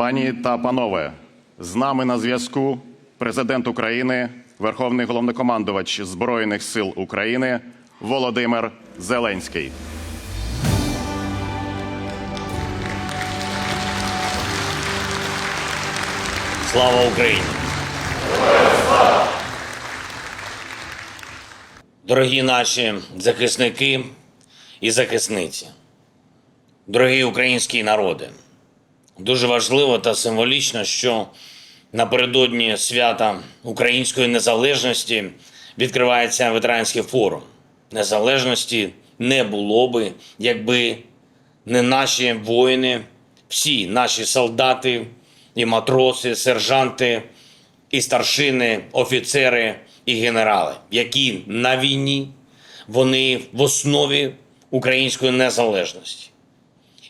Пані та панове, з нами на зв'язку президент України, Верховний головнокомандувач Збройних сил України Володимир Зеленський. Слава Україні! Дорогі наші захисники і захисниці, дорогі українські народи, дуже важливо та символічно, що напередодні свята української незалежності відкривається ветеранський форум. Незалежності не було би, якби не наші воїни, всі наші солдати і матроси, сержанти і старшини, офіцери і генерали, які на війні, вони в основі української незалежності.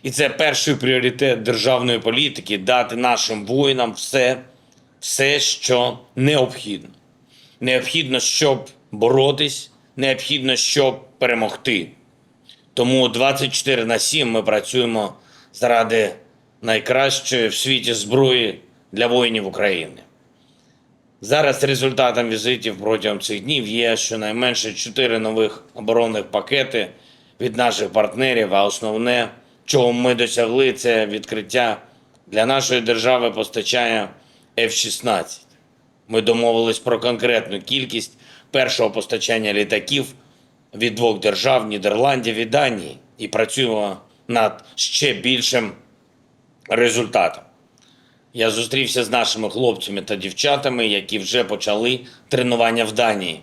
І це перший пріоритет державної політики дати нашим воїнам все, все, що необхідно. Необхідно, щоб боротись, необхідно, щоб перемогти. Тому 24 на 7 ми працюємо заради найкращої в світі зброї для воїнів України. Зараз результатом візитів протягом цих днів є щонайменше 4 нових оборонних пакети від наших партнерів, а основне, чого ми досягли, це відкриття для нашої держави постачання F-16. Ми домовились про конкретну кількість першого постачання літаків від двох держав Нідерландів і Данії і працюємо над ще більшим результатом. Я зустрівся з нашими хлопцями та дівчатами, які вже почали тренування в Данії.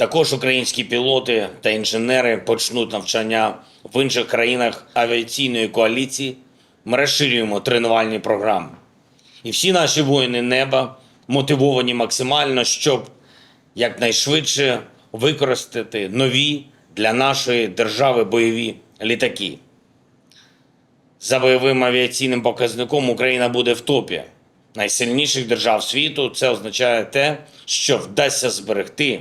Також українські пілоти та інженери почнуть навчання в інших країнах авіаційної коаліції. Ми розширюємо тренувальні програми. І всі наші воїни неба мотивовані максимально, щоб якнайшвидше використати нові для нашої держави бойові літаки. За бойовим авіаційним показником Україна буде в топі найсильніших держав світу. Це означає те, що вдасться зберегти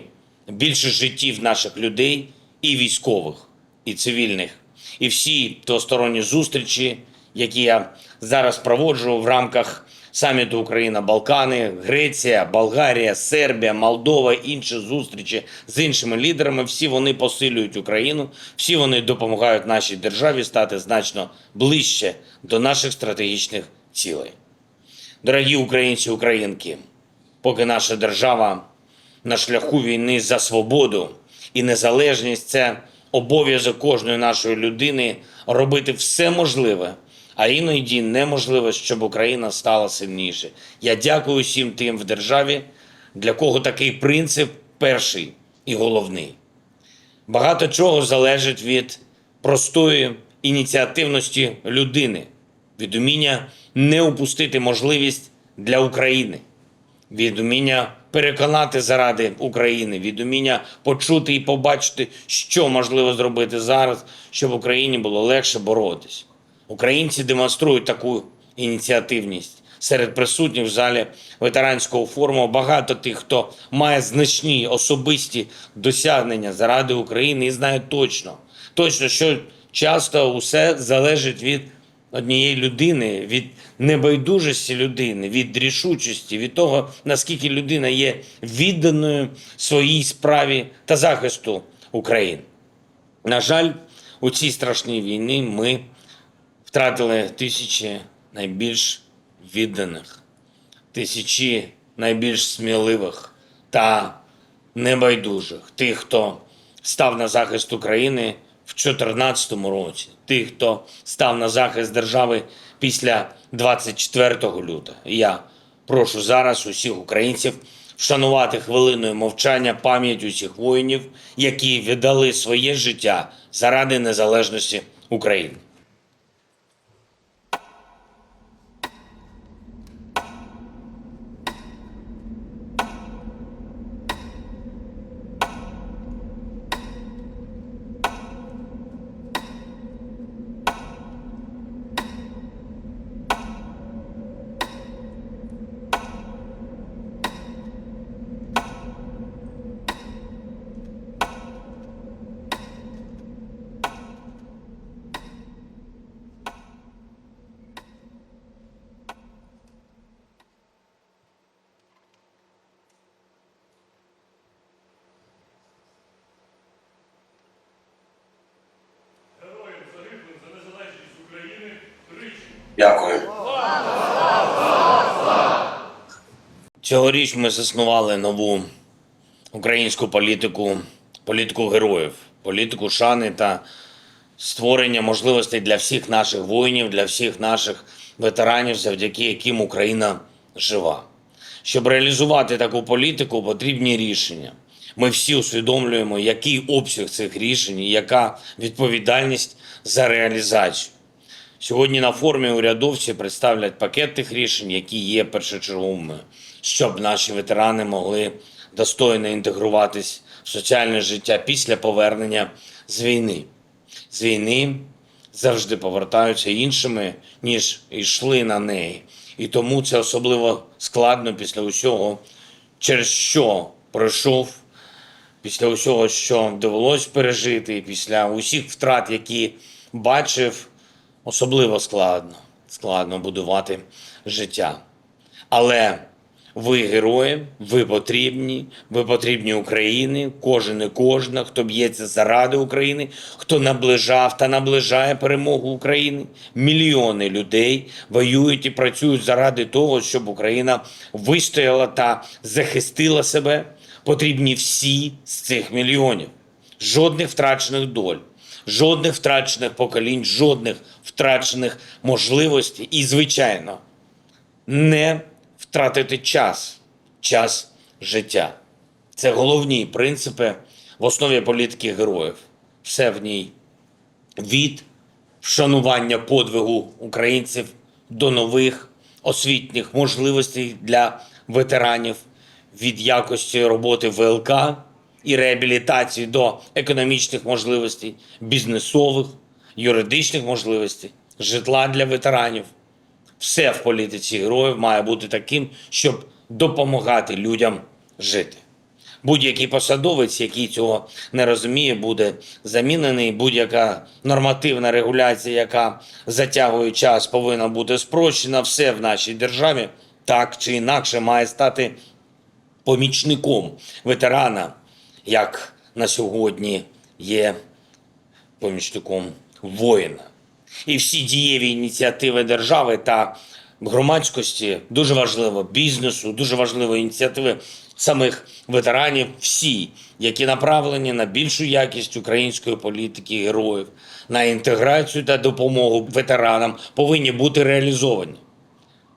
більше життів наших людей і військових, і цивільних. І всі двосторонні зустрічі, які я зараз проводжу в рамках саміту Україна, Балкани, Греція, Болгарія, Сербія, Молдова, інші зустрічі з іншими лідерами. Всі вони посилюють Україну, всі вони допомагають нашій державі стати значно ближче до наших стратегічних цілей. Дорогі українці, українки, поки наша держава на шляху війни за свободу і незалежність, це обов'язок кожної нашої людини робити все можливе, а іноді неможливо, щоб Україна стала сильніше. Я дякую всім тим в державі, для кого такий принцип перший і головний. Багато чого залежить від простої ініціативності людини, від уміння не упустити можливість для України, від уміння переконати заради України, від уміння почути і побачити, що можливо зробити зараз, щоб Україні було легше боротись. Українці демонструють таку ініціативність. Серед присутніх в залі ветеранського форуму багато тих, хто має значні особисті досягнення заради України і знає точно, точно, що часто усе залежить від однієї людини, від небайдужості людини, від рішучості, від того, наскільки людина є відданою своїй справі та захисту України. На жаль, у цій страшній війні ми втратили тисячі найбільш відданих, тисячі найбільш сміливих та небайдужих, тих, хто став на захист України в 2014 році, тих, хто став на захист держави після 24 лютого. Я прошу зараз усіх українців вшанувати хвилиною мовчання пам'ять усіх воїнів, які віддали своє життя заради незалежності України. Дякую. Цьогоріч ми заснували нову українську політику, політику героїв, політику шани та створення можливостей для всіх наших воїнів, для всіх наших ветеранів, завдяки яким Україна жива. Щоб реалізувати таку політику, потрібні рішення. Ми всі усвідомлюємо, який обсяг цих рішень і яка відповідальність за реалізацію. Сьогодні на форумі урядовці представлять пакет тих рішень, які є першочерговими, щоб наші ветерани могли достойно інтегруватись в соціальне життя після повернення з війни. З війни завжди повертаються іншими, ніж йшли на неї. І тому це особливо складно після усього, через що пройшов після усього, що довелось пережити, після усіх втрат, які бачив, особливо складно, складно будувати життя. Але ви герої, ви потрібні, ви потрібні Україні, кожен і кожна, хто б'ється заради України, хто наближав та наближає перемогу України. Мільйони людей воюють і працюють заради того, щоб Україна вистояла та захистила себе. Потрібні всі з цих мільйонів. Жодних втрачених доль, жодних втрачених поколінь, жодних втрачених можливостей і, звичайно, не втратити час, час життя. Це головні принципи в основі політики героїв. Все в ній від вшанування подвигу українців до нових освітніх можливостей для ветеранів, від якості роботи ВЛК і реабілітації до економічних можливостей, бізнесових, юридичних можливостей, житла для ветеранів. Все в політиці героїв має бути таким, щоб допомагати людям жити. Будь-який посадовець, який цього не розуміє, буде замінений. Будь-яка нормативна регуляція, яка затягує час, повинна бути спрощена. Все в нашій державі так чи інакше має стати помічником ветерана, як на сьогодні є помічником воїна. І всі дієві ініціативи держави та громадськості дуже важливо бізнесу, дуже важливо ініціативи самих ветеранів, всі, які направлені на більшу якість української політики героїв, на інтеграцію та допомогу ветеранам, повинні бути реалізовані.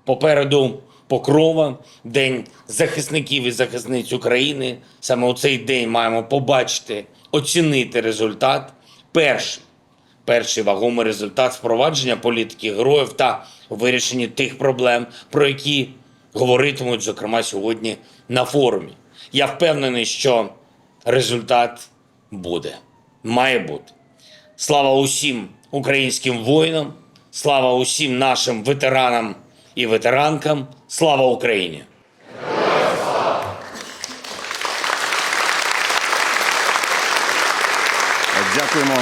Попереду Покрова, День захисників і захисниць України. Саме у цей день маємо побачити, оцінити результат. Перший, перший вагомий результат впровадження політики героїв та вирішення тих проблем, про які говоритимуть, зокрема, сьогодні на форумі. Я впевнений, що результат буде, має бути. Слава усім українським воїнам, слава усім нашим ветеранам і ветеранкам. Слава Україні! Дякуємо.